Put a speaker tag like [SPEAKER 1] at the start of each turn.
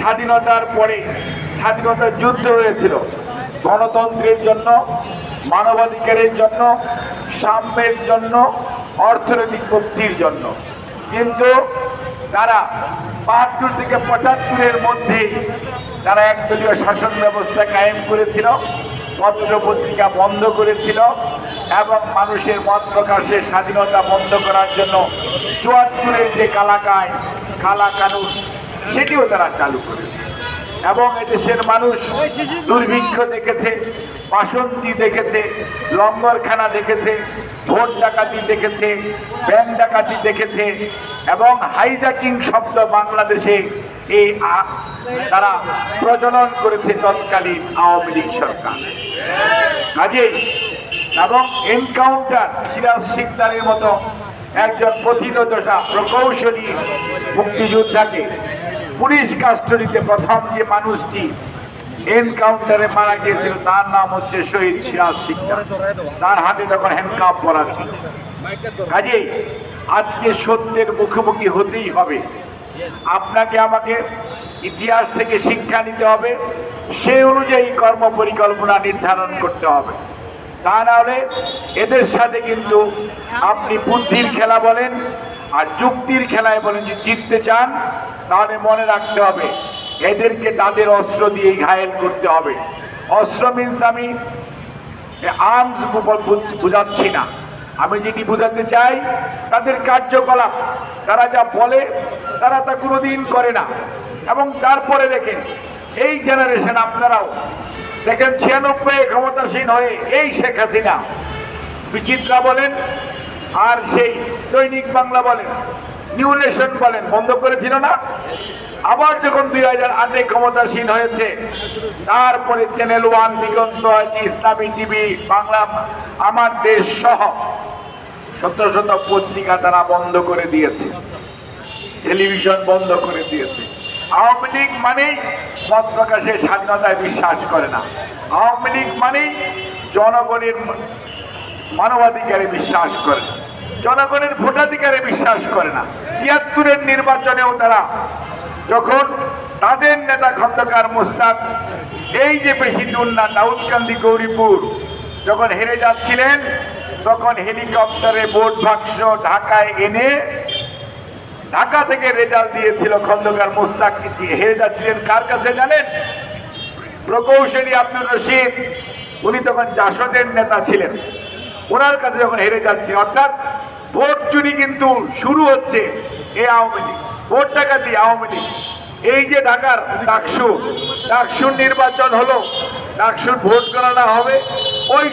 [SPEAKER 1] স্বাধীনতার পরে স্বাধীনতার যুদ্ধ হয়েছিল। গণতন্ত্রের জন্য, মানবাধিকারের জন্য, সাম্যের জন্য, অর্থনৈতিক মুক্তির জন্য। কিন্তু তারা বাহাত্তর থেকে পঁচাত্তরের মধ্যে তারা একদলীয় শাসন ব্যবস্থা কায়েম করেছিল, পত্র পত্রিকা বন্ধ করেছিল এবং মানুষের মত প্রকাশের স্বাধীনতা বন্ধ করার জন্য চুয়াত্তরের যে কালাকায় কালা কানুন সেটিও তারা চালু করেছে। এবং এদেশের মানুষ দুর্ভিক্ষ দেখেছে, বাসন্তী দেখেছে, লঙ্গরখানা দেখেছে, ভোট ডাকাতি দেখেছে, ব্যাংক ডাকাতি দেখেছে, এবং হাইজাকিং শব্দ বাংলাদেশে এই তারা প্রচলন করেছে তৎকালীন আওয়ামী লীগ সরকার। কাজেই এবং এনকাউন্টার সিরাজ সিকদারের মতো একজন প্রথিতদশা প্রকৌশলী মুক্তিযোদ্ধাকে পুলিশ কাস্টডিতে প্রথম যে মানুষটি এনকাউন্টারে মারা গিয়েছিল, তার নাম হচ্ছে শহীদ সিরাজ সিকদার। তার হাতে তখন হ্যান্ডকাপ পরা ছিল। কাজেই আজকে সত্যের মুখোমুখি হতেই হবে। আপনাকে আমাকে ইতিহাস থেকে শিক্ষা নিতে হবে সেই অনুযায়ী কর্ম পরিকল্পনা নির্ধারণ করতে হবে। তা নাহলে এদের সাথে কিন্তু আপনি বুদ্ধির খেলা বলেন আর যুক্তির খেলায় বলেন যে জিততে চান, তাহলে মনে রাখতে হবে, এদেরকে তাদের অস্ত্র দিয়ে ঘায়েল করতে হবে। অস্ত্র মিনস আমি আর্মস বুঝাচ্ছি না। আমি যেটি বোঝাতে চাই, তাদের কার্যকলাপ, তারা যা বলে, তারা তা কোনোদিন করে না। এবং তারপরে দেখেন, এই জেনারেশন আপনারাও, দেখেন ছিয়ানব্বই ক্ষমতাসীন হয়ে এই শেখ হাসিনা, বিচিত্রা বলেন আর সেই দৈনিক বাংলা বলেন, নিউ নেশন বলেন, বন্ধ করেছিল না? আবার যখন দুই হাজার আটে ক্ষমতাসীন হয়েছে, তারপরে চ্যানেল ওয়ান দিগন্ত ইসলামী টিভি, বাংলা, আমার দেশ সহ শত শত পত্রিকা তারা বন্ধ করে দিয়েছে। টেলিভিশন বন্ধ করে দিয়েছে। আওয়ামী লীগ মানেই মত প্রকাশের স্বাধীনতায় বিশ্বাস করে না। আওয়ামী লীগ মানেই জনগণের মানবাধিকারে বিশ্বাস করে। জনগণের ভোটাধিকারে বিশ্বাস করে না। তিয়াত্তরের নির্বাচনেও তারা যখন তাদের নেতা খন্দকার মোস্তাক, এই যে না, দাউদকান্দি, গৌরীপুর যখন হেরে যাচ্ছিলেন, তখন হেলিকপ্টারে ভোট বাক্স ঢাকায় এনে ঢাকা থেকে রেজাল্ট দিয়েছিল খন্দকার মোস্তাক। হেরে যাচ্ছিলেন কার কাছে জানেন? প্রকৌশলী আব্দুল রশিদ। উনি তখন জাসদের নেতা ছিলেন। ওনার কাছে যখন হেরে যাচ্ছে, অর্থাৎ ভোট চুরি কিন্তু শুরু হচ্ছে এ আওয়ামী লীগ, ভোট দিয়ে আওয়ামী লীগ। এই যে ঢাকার ডাকসু, ডাকসুর নির্বাচন হলো, ডাকসুর ভোট গণনা হবে, ওই